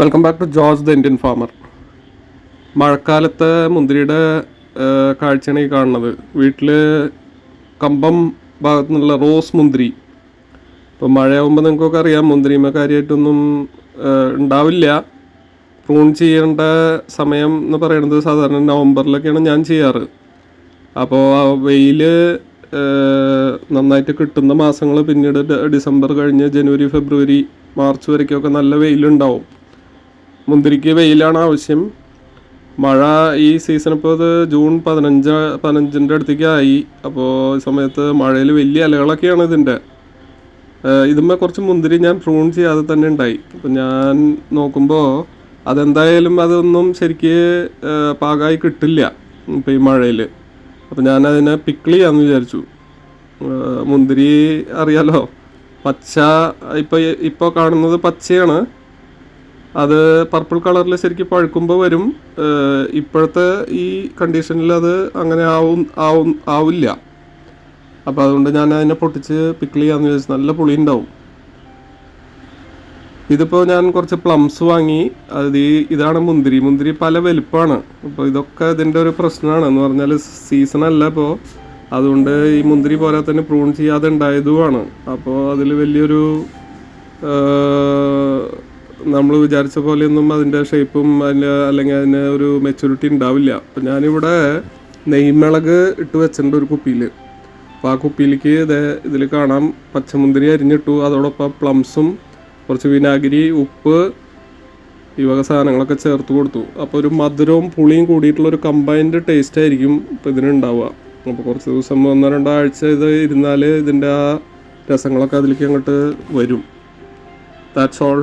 Welcome back to George the Indian farmer മഴക്കാലത്ത് മുന്തിരിയുടെ കാഴ്ചയാണ് ഈ കാണുന്നത്. വീട്ടിൽ കമ്പം ഭാഗത്തു നിന്നുള്ള റോസ് മുന്തിരി. ഇപ്പോൾ മഴയാകുമ്പോൾ നിങ്ങൾക്കൊക്കെ അറിയാം മുന്തിരിമ കാര്യമായിട്ടൊന്നും ഉണ്ടാവില്ല. പ്രൂൺ ചെയ്യേണ്ട സമയം എന്ന് പറയുന്നത് സാധാരണ നവംബറിലൊക്കെയാണ് ഞാൻ ചെയ്യാറ്. അപ്പോൾ വെയിൽ നന്നായിട്ട് കിട്ടുന്ന മാസങ്ങൾ പിന്നീട് ഡിസംബർ കഴിഞ്ഞ് ജനുവരി ഫെബ്രുവരി മാർച്ച് വരയ്ക്കൊക്കെ നല്ല വെയിലുണ്ടാവും. മുന്തിരിക്ക് വെയിലാണ് ആവശ്യം. മഴ ഈ സീസൺ ഇപ്പോൾ അത് ജൂൺ പതിനഞ്ച് പതിനഞ്ചിന്റെ അടുത്തേക്കായി അപ്പോൾ ഈ സമയത്ത് മഴയിൽ വലിയ ഇലകളൊക്കെയാണ് ഇതിന്റെ ഇതുമ്മേ കുറച്ച് മുന്തിരി ഞാൻ പ്രൂൺ ചെയ്യാതെ തന്നെ ഉണ്ടായി. അപ്പോൾ ഞാൻ നോക്കുമ്പോൾ അതെന്തായാലും അതൊന്നും ശരിക്ക് പാകമായി കിട്ടില്ല ഇപ്പോൾ ഈ മഴയിൽ. അപ്പോൾ ഞാൻ അതിനെ പിക്കിൾ ചെയ്യാമെന്ന് വിചാരിച്ചു മുന്തിരി അറിയാലോ? പച്ച ഇപ്പോൾ ഇപ്പോൾ കാണുന്നത് പച്ചയാണ്. അത് പർപ്പിൾ കളറിൽ ശരിക്കും പഴുക്കുമ്പോൾ വരും. ഇപ്പോഴത്തെ ഈ കണ്ടീഷനിൽ അത് അങ്ങനെ ആവും ആവും ആവില്ല. അപ്പോൾ അതുകൊണ്ട് ഞാൻ അതിനെ പൊട്ടിച്ച് പിക്കിൾ ചെയ്യാമെന്ന് വിചാരിച്ചു നല്ല പുളി ഉണ്ടാവും ഇതിപ്പോൾ ഞാൻ കുറച്ച് പ്ലംസ് വാങ്ങി. അത് ഇതാണ് മുന്തിരി. മുന്തിരി പല വലുപ്പമാണ് അപ്പോൾ ഇതൊക്കെ ഇതിന്റെ ഒരു പ്രശ്നമാണ് എന്ന് പറഞ്ഞാൽ സീസണല്ല ഇപ്പോൾ അതുകൊണ്ട് ഈ മുന്തിരി പോലെ തന്നെ പ്രൂൺ ചെയ്യാതെ ഉണ്ടായതുമാണ് അപ്പോൾ അതിൽ വലിയൊരു നമ്മൾ വിചാരിച്ച പോലെയൊന്നും അതിന്റെ ഷേപ്പും അതിന്റെ അല്ലെങ്കിൽ അതിന് ഒരു മെച്യൂരിറ്റി ഉണ്ടാവില്ല. അപ്പം ഞാനിവിടെ നെയ്മിളക് ഇട്ട് വെച്ചിട്ടുണ്ട് ഒരു കുപ്പിയിൽ അപ്പോൾ ആ കുപ്പിയിലേക്ക് ഇത് ഇതിൽ കാണാം. പച്ചമുന്തിരി അരിഞ്ഞിട്ടു. അതോടൊപ്പം പ്ലംസും കുറച്ച് വിനാഗിരി ഉപ്പ് ഈ വക സാധനങ്ങളൊക്കെ ചേർത്ത് കൊടുത്തു. അപ്പോൾ ഒരു മധുരവും പുളിയും കൂടിയിട്ടുള്ള ഒരു കമ്പൈൻഡ് ടേസ്റ്റ് ആയിരിക്കും ഇപ്പോൾ ഇതിനുണ്ടാവുക അപ്പോൾ കുറച്ച് ദിവസം ഒന്നോ രണ്ടോ ആഴ്ച ഇത് ഇരുന്നാൽ ഇതിന്റെ ആ രസങ്ങളൊക്കെ അതിലേക്ക് അങ്ങോട്ട് വരും. That's all